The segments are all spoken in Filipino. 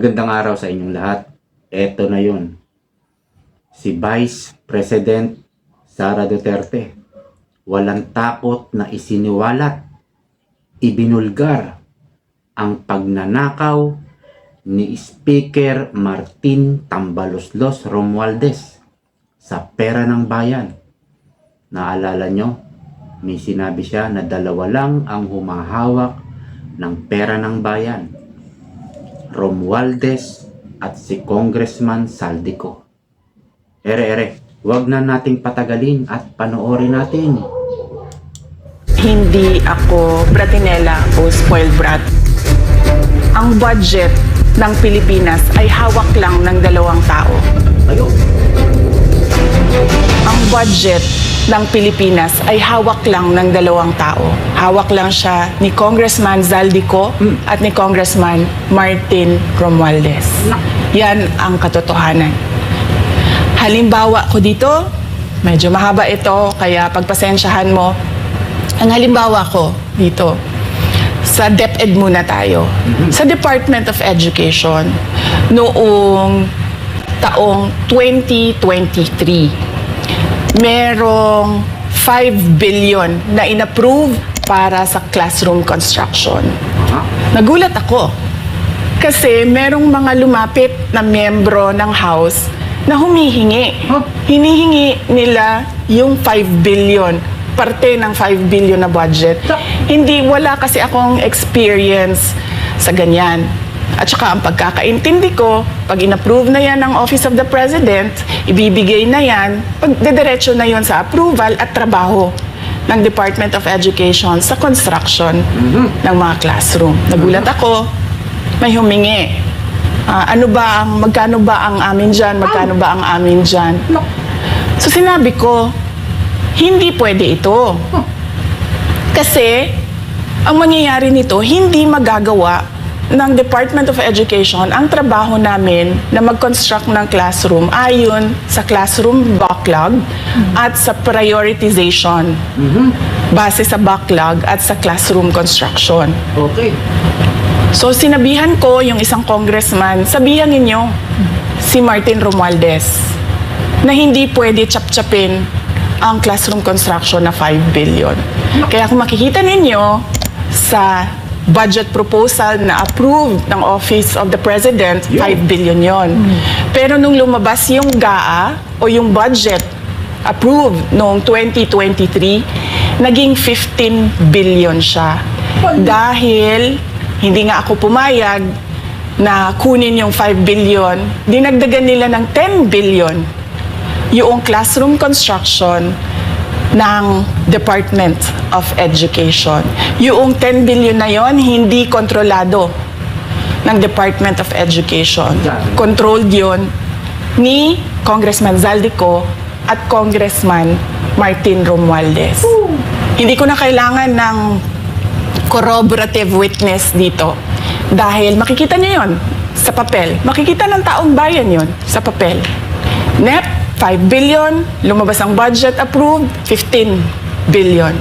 Magandang araw sa inyong lahat. Eto na yun. Si Vice President Sara Duterte. Walang takot na isiniwalat, ibinulgar ang pagnanakaw ni Speaker Martin Tambaloslos Romualdez sa pera ng bayan. Naalala nyo, may sinabi siya na dalawa lang ang humahawak ng pera ng bayan. Romualdez at si Congressman Saldico. Ere, ere, wag na nating patagalin at panoorin natin. hindi ako bratinela o spoiled brat. Ang budget ng Pilipinas ay hawak lang ng dalawang tao. Ayo, Ang budget ng Pilipinas ay hawak lang ng dalawang tao. Hawak lang siya ni Congressman Zaldico at ni Congressman Martin Romualdez. Yan ang katotohanan. Halimbawa ko dito, medyo mahaba ito, kaya pagpasensyahan mo. Ang halimbawa ko dito, sa DepEd muna tayo. Sa Department of Education, noong taong 2023, merong 5 billion na inapprove para sa classroom construction. Nagulat ako. Kasi merong mga lumapit na miyembro ng House na humihingi. Hinihingi nila yung 5 billion, parte ng 5 billion na budget. Hindi, wala kasi akong experience sa ganyan. At saka ang pagkakaintindi ko, pag inapprove na yan ng Office of the President, ibibigay na yan, pagdediretso na yon sa approval at trabaho ng Department of Education sa construction ng mga classroom. Nagulat ako, may humingi. Ah, ano ba ang, magkano ba ang amin dyan, magkano ba ang amin dyan? So sinabi ko, hindi pwede ito. Kasi, ang mangyayari nito, hindi magagawa ng Department of Education ang trabaho namin na mag-construct ng classroom ayon sa classroom backlog at sa prioritization base sa backlog at sa classroom construction. Okay. So sinabihan ko yung isang congressman, sabihan ninyo si Martin Romualdez na hindi pwede chap-chapin ang classroom construction na 5 billion. Kaya kung makikita ninyo sa budget proposal na approved ng Office of the President, 5 billion yon. Pero nung lumabas yung GAA o yung budget approved noong 2023, naging 15 billion siya. Dahil hindi nga ako pumayag na kunin yung 5 billion, dinagdagan nila ng 10 billion yung classroom construction ng Department of Education. Yung 10 billion na yon hindi kontrolado ng Department of Education. Controlled yon ni Congressman Zaldico at Congressman Martin Romualdez. Hindi ko na kailangan ng corroborative witness dito. Dahil makikita niyo yon sa papel. Makikita ng taong bayan yon sa papel. NEP, 5 billion. Lumabas ang budget approved, 15 billion.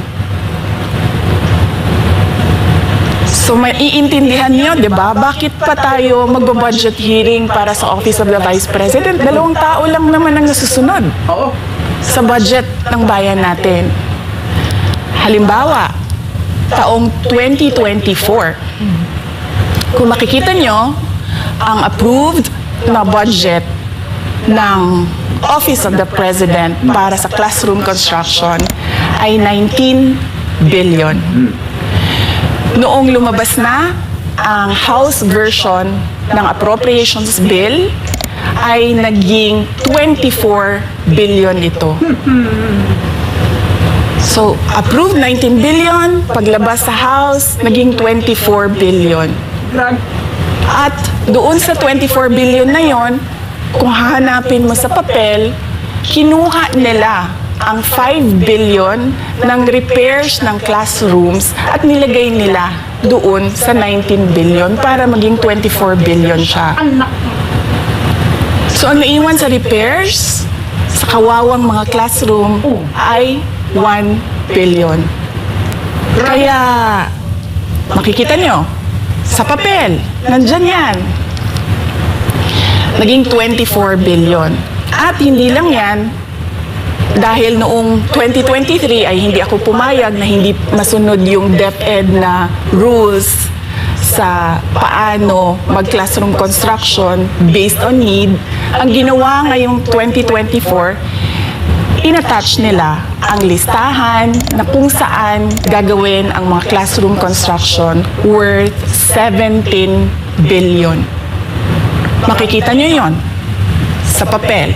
So maiintindihan niyo, di ba? Bakit pa tayo magbo-budget hearing para sa Office of the Vice President? Dalawang tao lang naman ang nasusunod Oo. sa budget ng bayan natin. Halimbawa, taong 2024, kung makikita nyo, ang approved na budget ng Office of the President para sa classroom construction ay 19 billion. Noong lumabas na ang House version ng Appropriations Bill ay naging 24 billion ito. So, approved 19 billion, paglabas sa House, naging 24 billion. At doon sa 24 billion na yon, kung hahanapin mo sa papel, kinuha nila ang 5 billion ng repairs ng classrooms at nilagay nila doon sa 19 billion para maging 24 billion siya. So ang naiwan sa repairs, sa kawawang mga classroom, ay 1 billion. Kaya, makikita nyo, sa papel, nandyan yan. Naging 24 billion. At hindi lang yan, dahil noong 2023 ay hindi ako pumayag na hindi masunod yung DepEd na rules sa paano mag-classroom construction based on need. Ang ginawa ngayong 2024, inattach nila ang listahan na kung saan gagawin ang mga classroom construction worth 17 billion. Makikita nyo yon sa papel.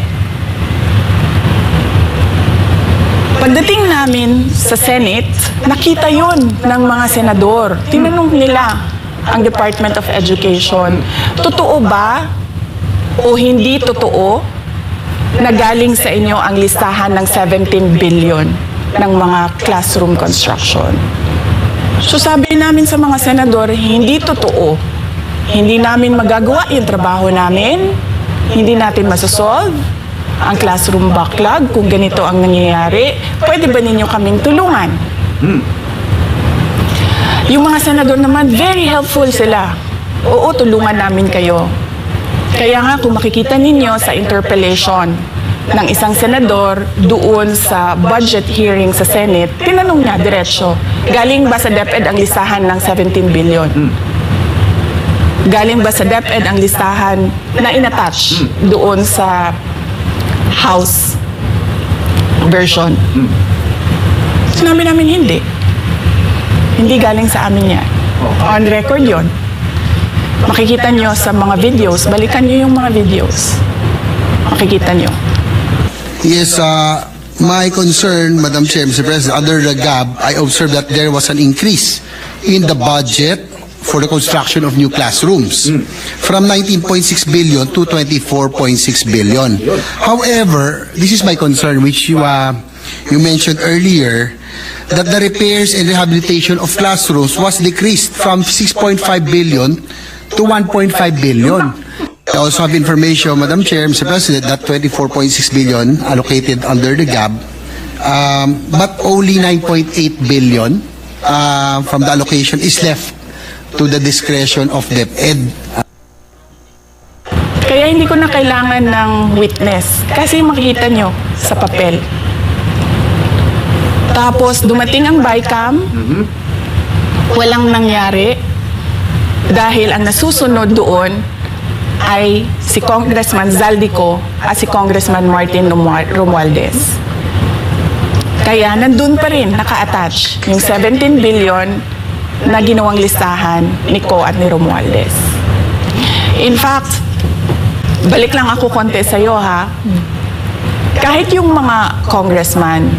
Pagdating namin sa Senate, nakita yon ng mga senador. Tinanong nila ang Department of Education, totoo ba o hindi totoo na galing sa inyo ang listahan ng 17 billion ng mga classroom construction? So sabi namin sa mga senador, hindi totoo. Hindi namin magagawa yung trabaho namin. Hindi natin masasolve ang classroom backlog kung ganito ang nangyayari. Pwede ba ninyo kaming tulungan? Yung mga senador naman, very helpful sila. Oo, tulungan namin kayo. Kaya nga kung makikita ninyo sa interpellation ng isang senador doon sa budget hearing sa Senate, tinanong niya diretsyo, galing ba sa DepEd ang listahan ng 17 billion? Galing ba sa DepEd ang listahan na inattach doon sa House version? Sinabi namin hindi. Hindi galing sa amin yan. On record yon. Makikita nyo sa mga videos, balikan nyo yung mga videos. Makikita nyo. Yes, uh, my concern, Madam Chair, Mr. President, under the GAB, I observed that there was an increase in the budget for the construction of new classrooms from 19.6 billion to 24.6 billion. However, this is my concern, which you, uh, you mentioned earlier, that the repairs and rehabilitation of classrooms was decreased from 6.5 billion to 1.5 billion. I also have information, Madam Chair, Mr. President, that 24.6 billion allocated under the GAB, um, but only 9.8 billion uh, from the allocation is left to the discretion of DepEd. Kaya hindi ko na kailangan ng witness. Kasi makikita nyo sa papel. Tapos dumating ang BICAM, walang nangyari dahil ang nasusunod doon ay si Congressman Zaldico at si Congressman Martin Romual- Romualdez. Kaya nandun pa rin naka-attach yung 17 billion na ginawang listahan ni Co at ni Romualdez. In fact, balik lang ako konti sa'yo ha. Kahit yung mga congressman,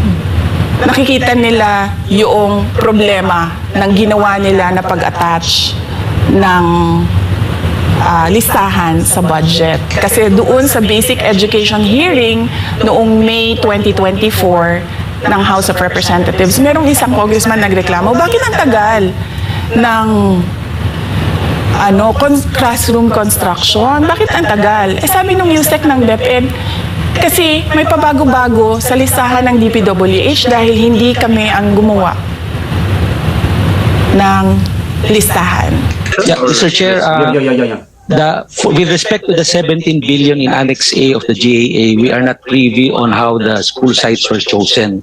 nakikita nila yung problema ng ginawa nila na pag-attach ng ah, listahan sa budget. Kasi doon sa basic education hearing noong May 2024 ng House of Representatives, merong isang congressman nagreklamo, bakit ang tagal ng ano, con- classroom construction. Bakit ang tagal? Eh sabi nung USEC ng DepEd, kasi may pabago-bago sa listahan ng DPWH dahil hindi kami ang gumawa ng listahan. Yeah, Mr. Chair, uh, Yo, yo, yo, yo. The, with respect to the 17 billion in Annex A of the GAA, we are not privy on how the school sites were chosen.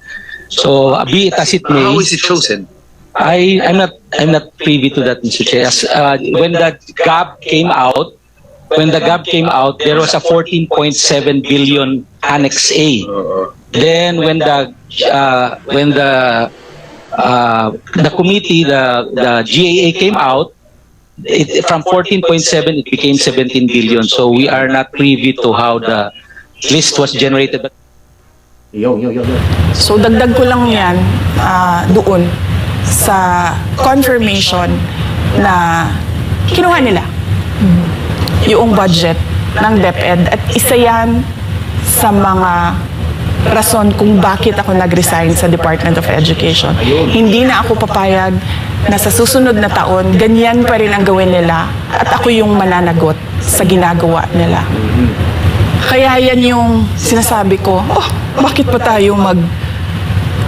So, be it as it may, How is it chosen? I, I'm not, I'm not privy to that, Mr. Chair. As, uh, when the GAB came out, when the GAB came out, there was a 14.7 billion Annex A. Then when the, uh, when the, uh, the committee, the, the GAA came out, it, from 14.7 it became 17 billion. So we are not privy to how the list was generated. Yo, yo, yo, yo. So dagdag ko lang yan ah, doon sa confirmation na kinuha nila yung budget ng DepEd at isa yan sa mga rason kung bakit ako nag-resign sa Department of Education. Hindi na ako papayag na sa susunod na taon, ganyan pa rin ang gawin nila at ako yung mananagot sa ginagawa nila. Kaya yan yung sinasabi ko, oh, bakit pa tayo mag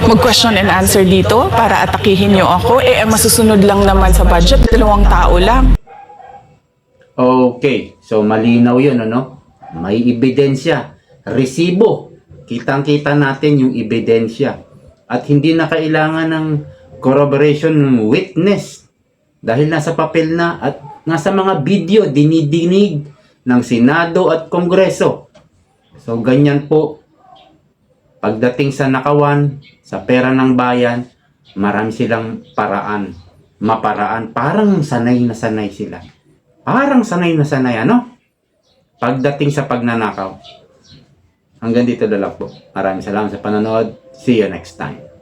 mag-question and answer dito para atakihin niyo ako? Eh, masusunod lang naman sa budget, dalawang tao lang. Okay, so malinaw yun, ano? May ebidensya. Resibo. Kitang-kita natin yung ebidensya. At hindi na kailangan ng corroboration witness. Dahil nasa papel na at nasa mga video dinidinig ng Senado at Kongreso. So ganyan po pagdating sa nakawan, sa pera ng bayan, marami silang paraan, maparaan. Parang sanay na sanay sila. Parang sanay na sanay, ano? Pagdating sa pagnanakaw. Hanggang dito na lang po. Maraming salamat sa panonood. See you next time.